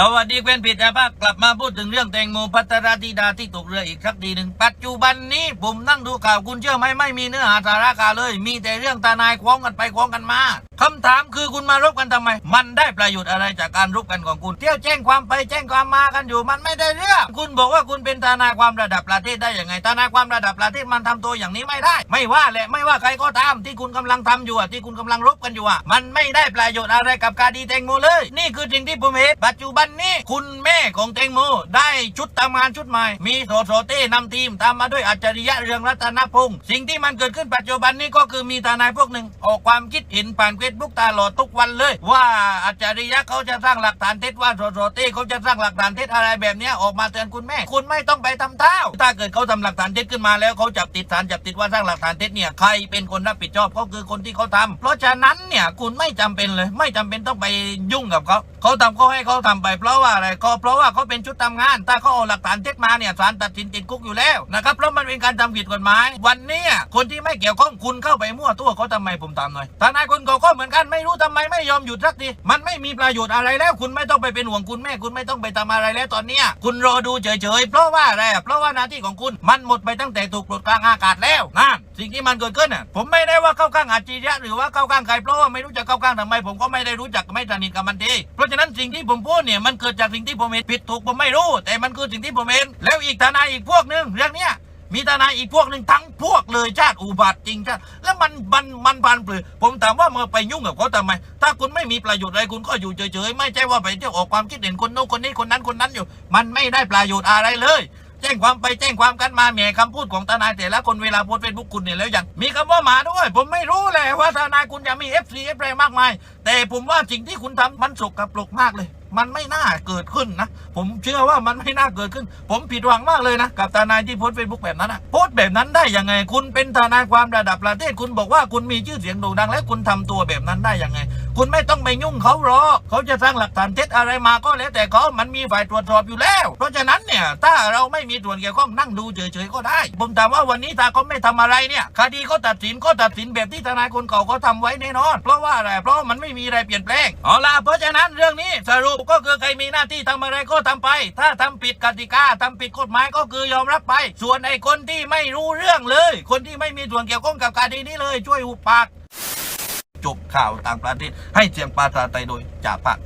สวัสดีเพื่อนผิดนะภาคกลับมาพูดถึงเรื่องแตงโมพัทรธิดาที่ตกเรืออีกสักทีหนึ่งปัจจุบันนี้ผมนั่งดูข่าวคุณเชื่อไหมไม่มีเนื้อหาสาระกาเลย มีแต่เรื่องตานายคว้องกันไปคว้องกันมาคำถามคือคุณมารบกันทำไม มันได้ประโยชน์อะไรจากการรบกันของคุณ เที่ยวแจ้งความไปแจ้งความมากันอยู่ มันไม่ได้เรื่อง คุณบอกว่าคุณเป็นทนายความระดับประเทศได้ยังไงทนายความระดับประเทศมันทำตัวอย่างนี้ไม่ได้ ไม่ว่าแหละไม่ว่าใครก็ตามที่คุณกำลังทำอยู่ที่คุณกำลังรบกันอยู่มันไม่ได้ประโยชน์อะไรกับคดีแตงโมเลย นี่คือสิ่งที่ผมเห็นปัจจุบันนี้คุณแม่ของแตงโมได้ชุดทำงานชุดใหม่ มีโสโสเต้นำทีมตามมาด้วยอัจฉริยะเรืองรัตนพงศ์สิ่งที่มันเกิดขึ้นปัจจุบันนี้ก็คือมีทนายพวกหนึ่งออกความคิดเห็นผ่านเฟซบุ๊กตลอดทุกวันเลย ว่าอัจฉริยะเขาจะสร้างหลักฐานเท็จว่าโสโสเต้เขาจะสร้างหลักฐานเท็จอะไรแบบนี้ออกมาเตือนคุณแม่ คุณไม่ต้องไปทำเท้าถ้าเกิดเขาทำหลักฐานเท็จขึ้นมาแล้วเขาจับติดสารจับติดว่าสร้างหลักฐานเท็จเนี่ยใครเป็นคนรับผิดชอบก็คือคนที่เขาทำเพราะฉะนั้นเนี่ยคุณไม่จำเป็นเลย ไม่จำเป็นต้องไปยุ่งกับเขาเขาทำเขาให้เขาทำไปเพราะว่าอะไรก็เพราะว่าเขาเป็นชุดทำงาน ถ้าเขาเอาหลักฐานเท็จมาเนี่ยศาลตัดสินติดคุกอยู่แล้วนะครับเพราะมันเป็นการทำผิดกฎหมาย วันนี้คนที่ไม่เกี่ยวข้องคุณเข้าไปมั่วตัวเขาทำไมผมตามหน่อยทนายคนเก่าก็เหมือนกันไม่รู้ทำไมไม่ยอมหยุดสักทีมันไม่มีประโยชน์อะไรแล้ว คุณไม่ต้องไปเป็นห่วงคุณแม่คุณไม่ต้องไปทำอะไรแล้วตอนนี้คุณรอดูเฉยๆเพราะว่าอะไรเพราะว่าหน้าที่ของคุณมันหมดไปตั้งแต่ถูกปลดกลางอากาศแล้วนั่น สิ่งที่มันเกิดขึ้นน่ะผมไม่ได้ว่าเข้าข้างอาจริยะหรือว่าเข้าข้างใครเพราะว่าไม่รู้จะเข้าข้างทำไม ผมก็ไม่ได้รู้จักไม่สนิทกับมันดีเพราะฉะนั้นสิ่งที่ผมพูดเนี่ยมันเกิดจากสิ่งที่ผมเห็นผิดถูกผมไม่รู้ แต่มันคือสิ่งที่ผมเห็นแล้วอีกทนายอีกพวกหนึ่งเรื่องเนี้ยมีทนายอีกพวกหนึ่งทั้งพวกเลยชาติอุบัติจริงชาติแล้วมันมันมันบานเปลือผมถามว่ามาไปยุ่งกับเขาทำไม ถ้าคุณไม่มีประโยชน์อะไรคุณก็อยู่เฉยๆไม่ใช่ว่าไปเที่ยวออกความคิดเห็นคนโน้นคนนี้คนนั้นคนนั้นอยู่ มันไม่ได้ประโยชน์อะไรเลย แจ้งความไปแจ้งความกันมาแหมคำพูดของทนายแต่ละคนเวลาโพสเฟซบุ๊กคุณเนี่ยแล้วยังมีคำว่าหมาด้วย ผมไม่รู้แหละว่าทนายคุณจะมี FC เอฟอะไรมากมาย แต่ผมว่าสิ่งที่คุณทำมันสกปรกมากเลยมันไม่น่าเกิดขึ้นนะ ผมเชื่อว่ามันไม่น่าเกิดขึ้น ผมผิดหวังมากเลยนะ กับทนายที่โพสเฟซบุ๊กแบบนั้นนะโพสแบบนั้นได้ยังไง คุณเป็นทนายความระดับประเทศ คุณบอกว่าคุณมีชื่อเสียงโด่งดัง และคุณทำตัวแบบนั้นได้ยังไง คุณไม่ต้องไปยุ่งเขาหรอกเขาจะสร้างหลักฐานเท็จอะไรมาก็แล้วแต่เขามันมีฝ่ายตรวจสอบอยู่แล้ว เพราะฉะนั้นเนี่ยถ้าเราไม่มีส่วนเกี่ยวข้องนั่งดูเฉยๆก็ได้ ผมถามว่าวันนี้ถ้าเขาไม่ทำอะไรเนี่ย คดีเขาตัดสินก็ตัดสินแบบที่ทนายคนเก่าเขาทำไว้แน่นอน เพราะว่าอะไร เพราะมันไม่มีอะไรเปลี่ยนแปลงเอาล่ะเพราะฉะนั้นเรื่องนี้สรุปก็คือใครมีหน้าที่ทำอะไรก็ทำไป ถ้าทำผิดกติกาทำผิดกฎหมายก็คือยอมรับไป ส่วนไอ้คนที่ไม่รู้เรื่องเลย คนที่ไม่มีส่วนเกี่ยวข้องกับคดีนี้เลยช่วยหุบปาก จบข่าวต่างประเทศ ให้เสียงปราตาไตยโดยจ่าปาก